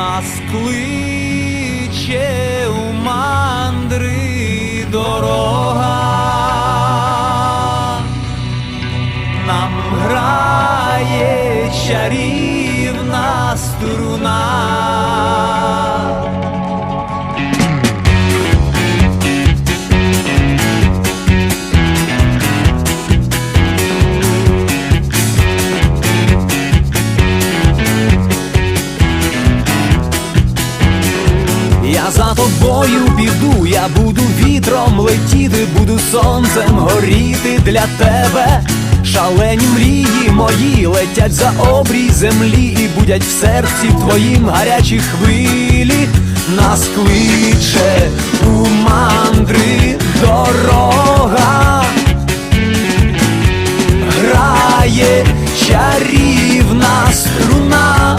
нас кличе у мандри дорога, нам грає чарівна для тебе. Шалені мрії мої летять за обрій землі і будять в серці твоїм гарячі хвилі. Нас кличе у мандри дорога, грає чарівна струна.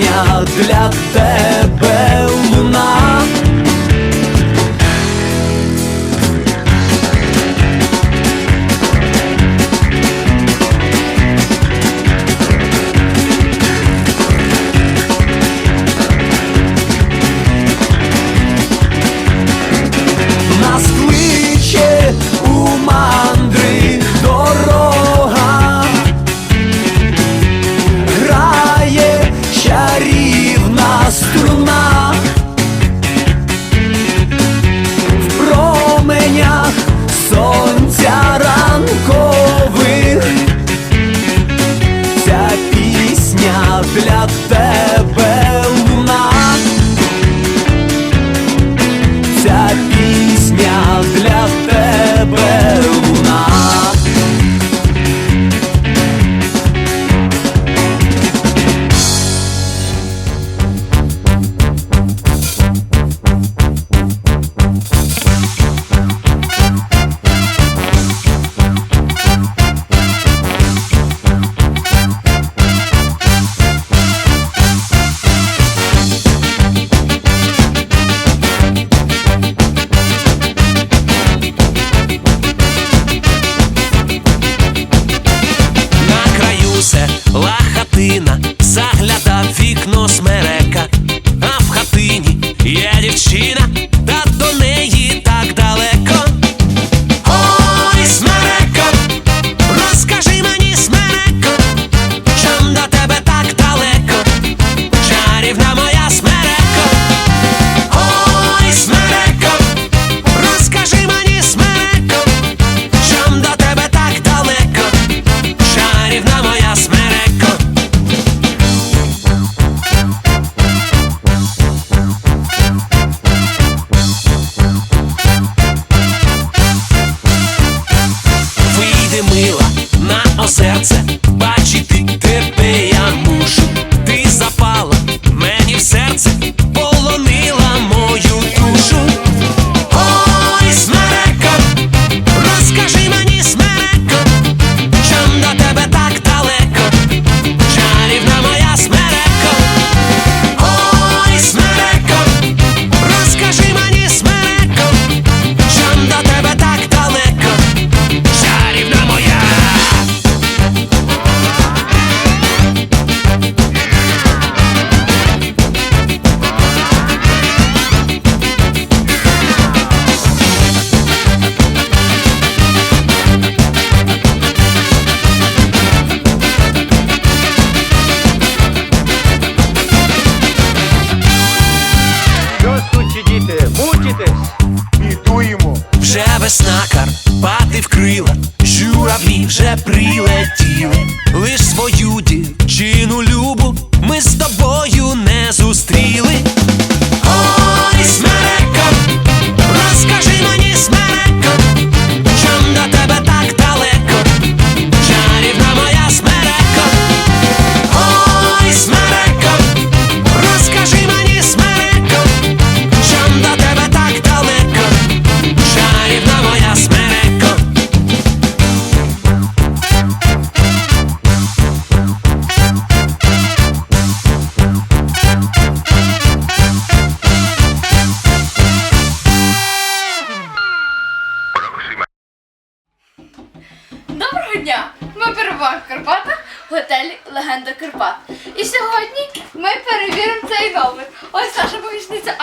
Пісня для тебе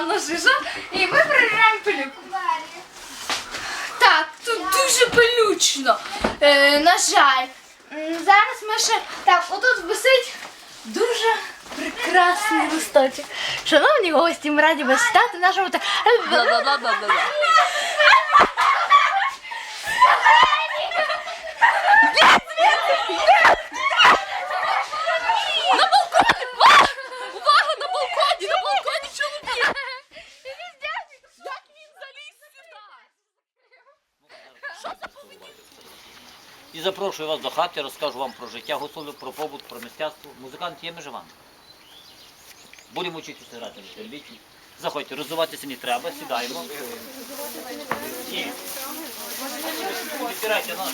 Анна Жижа, і ми перевіряємо пилюку. Так, тут дуже пилючно. Е, на жаль. М, Зараз ми ще. Так, отут висить дуже прекрасний листочок. Шановні гості, ми раді вас стати в нашому та. На І запрошую вас до хати, розкажу вам про життя гуцулів, про побут, про мистецтво. Музикант є між вами. Будемо вчитися грати на. Заходьте, розвиватися не треба, сідаємо. Ні. Відтирайте ноги.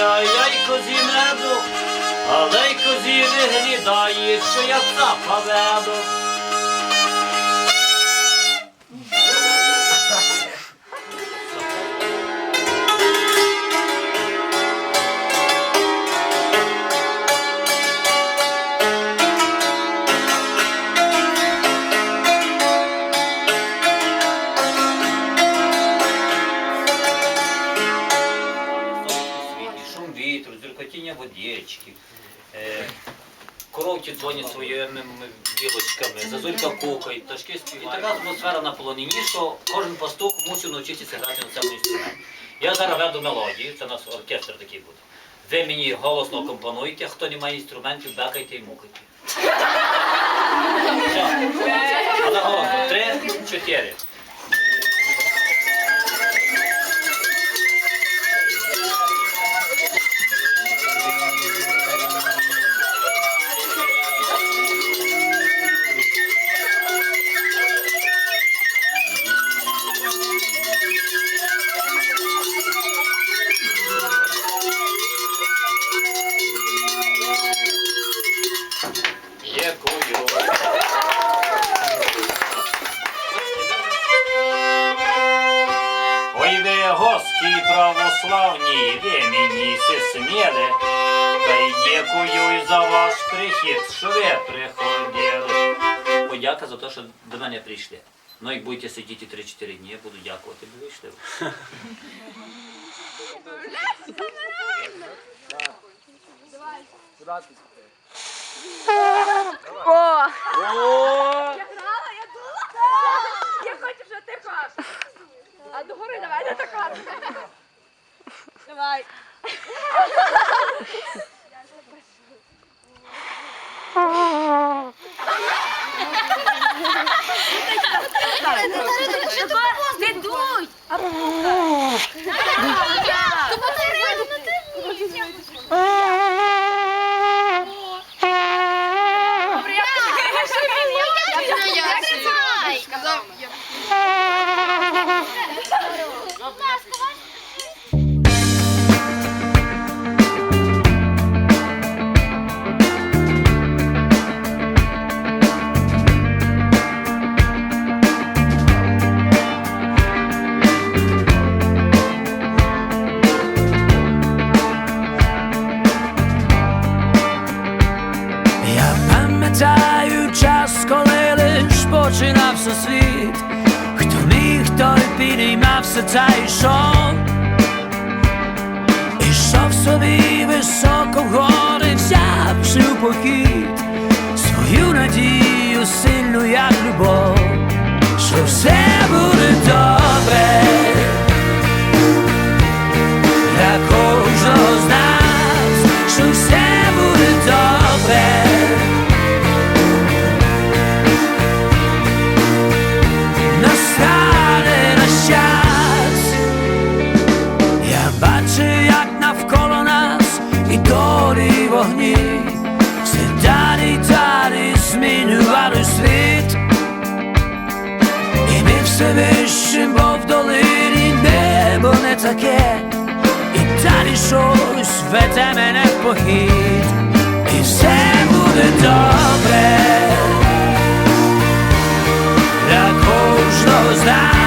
Бобі, а я й козі меду, але й козі не глідає, що я цапа веду. Пташки. І така атмосфера на полонині, що кожен пастух мусив навчитися грати на цьому інструменті. Я зараз веду мелодію, це у нас оркестр такий буде. Ви мені голосно компонуйте, хто не має інструментів, бекайте і мукайте. Все. Три, чотири. Православні, ви мені се сміли, та й дякую за ваш прихід, що ви приходили. Подяка за те, що до мене прийшли. Ну, як будете сидіти 3-4 дні, я буду дякувати, бо вийшли. О! Я хочу, що ти хочеш. А догори давай не така. Давай. Не дуй! Підіймався це йшов, ішов собі високо вгори, взявши у похід свою надію сильну, як любов, що все буде добре небо не таке, і далі щось веде мене в похід, і все буде добре для кожного з нас.